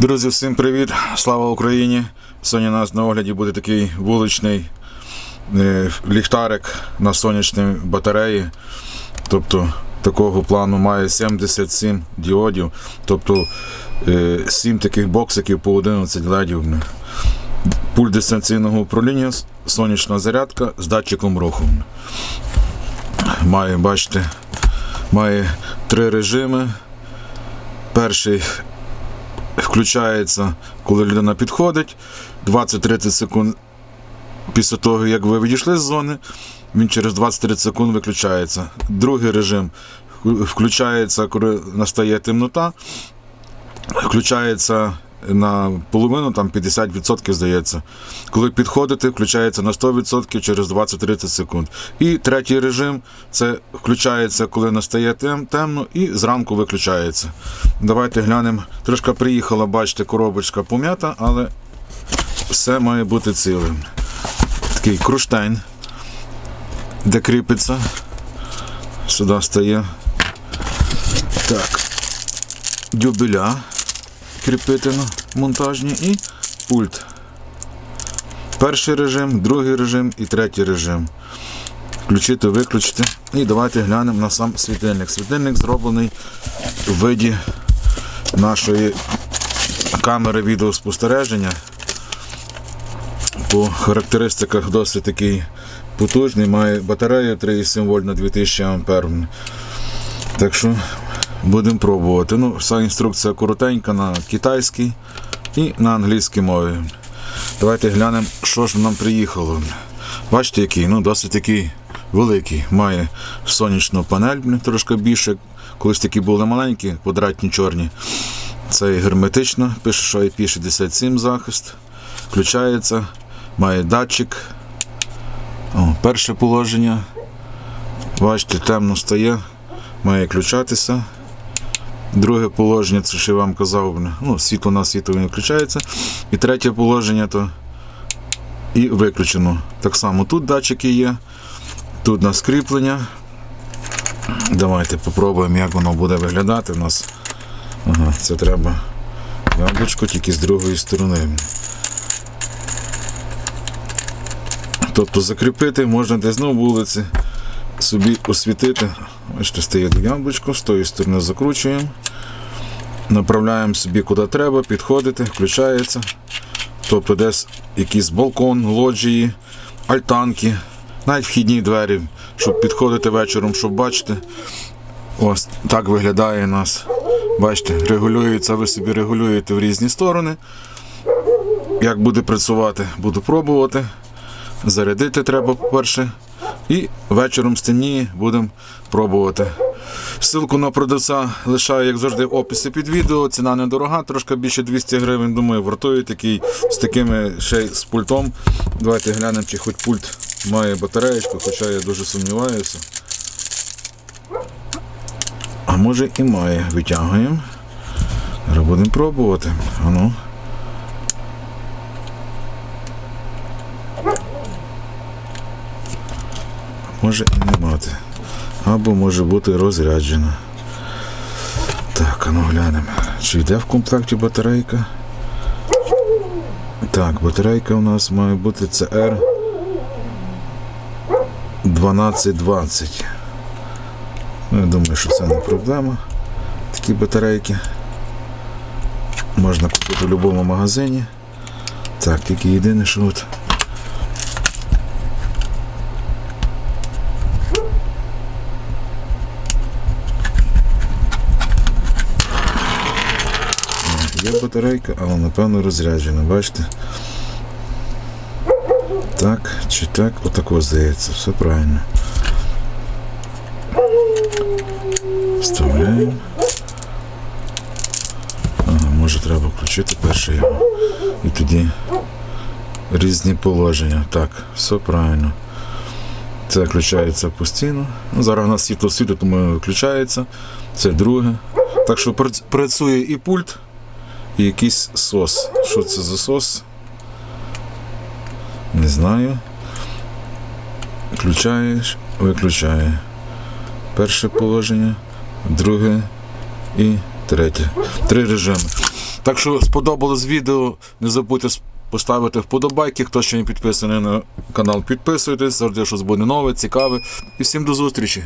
Друзі, всім привіт! Слава Україні! Сьогодні у нас на огляді буде такий вуличний е, ліхтарик на сонячній батареї. Тобто такого плану має 77 діодів, тобто 7 таких боксиків по 11 ледів. Пульт дистанційного управління, сонячна зарядка з датчиком руху. Має, бачите, має три режими. Перший включається, коли людина підходить. 20-30 секунд після того, як ви відійшли з зони, він через 20-30 секунд виключається. Другий режим включається, коли настає темнота. Включається на половину, там 50% здається. Коли підходите, включається на 100% через 20-30 секунд. І третій режим це включається, коли настає тем, темно, і зранку виключається. Давайте глянемо. Трошки приїхала, бачите, коробочка пом'ята, але все має бути цілим. Такий круштейн, де кріпиться. Сюди стає. Так. Дюбеля кріпити монтажні і пульт. Перший режим, другий режим і третій режим. Включити, виключити. І давайте глянемо на сам світильник. Світильник зроблений в виді нашої камери відеоспостереження. По характеристиках досить такий потужний, має батарею 3,7 вольт на 2000 А. Так що будемо пробувати. Ну, вся інструкція коротенька на китайській і на англійській мові. Давайте глянемо, що ж нам приїхало. Бачите, який? Ну, досить такий великий. Має сонячну панель, трошки більше. Колись такі були маленькі, квадратні чорні. Це і герметично, пише, що IP67 захист. Включається, має датчик. О, перше положення. Бачите, темно стає, має включатися. Друге положення, це що я вам казав, ну, світло на світло не включається. І третє положення то і виключено. Так само тут датчики є, тут на скріплення. Давайте попробуємо, як воно буде виглядати у нас. Ага, це треба яблучко тільки з другої сторони. Тобто закріпити можна десь на вулиці, собі освітити. Бачите, стає яблучко, з тої сторони закручуємо. Направляємо собі куди треба, підходити, включається. Тобто десь якийсь балкон, лоджії, альтанки, навіть вхідні двері, щоб підходити вечором, щоб бачити. Ось так виглядає у нас. Бачите, регулюється, ви собі регулюєте в різні сторони. Як буде працювати, буду пробувати. Зарядити треба, по-перше. І вечором стемніє, будемо пробувати. Ссылку на продавця лишаю, як завжди, в описі під відео. Ціна недорога, трошки більше 200 гривень. Думаю, вартує такий з такими ще й з пультом. Давайте глянемо, чи хоч пульт має батареєчку, хоча я дуже сумніваюся. А може і має. Витягуємо. Будемо пробувати. Ану. Може і не мати. Або може бути розряджена. Так, а ну глянемо. Чи йде в комплекті батарейка? Так, батарейка у нас має бути CR 1220. Ну, я думаю, що це не проблема. Такі батарейки. Можна купити в будь-якому магазині. Так, тільки єдине, що от Є батарейка, але напевно розряджена, бачите? Так, чи так, отако здається, все правильно. Вставляємо. Ага, може треба включити перше його. І тоді різні положення. Так, все правильно. Це включається постійно. Ну, зараз у нас світло світло, тому виключається. Це друге. Так що працює і пульт, і якийсь сос. Що це за сос? Не знаю. Включаєш, виключає. Перше положення, друге і третє. Три режими. Так що сподобалось відео, не забудьте поставити вподобайки. Хто ще не підписаний на канал, підписуйтесь, завжди щось буде нове, цікаве. І всім до зустрічі!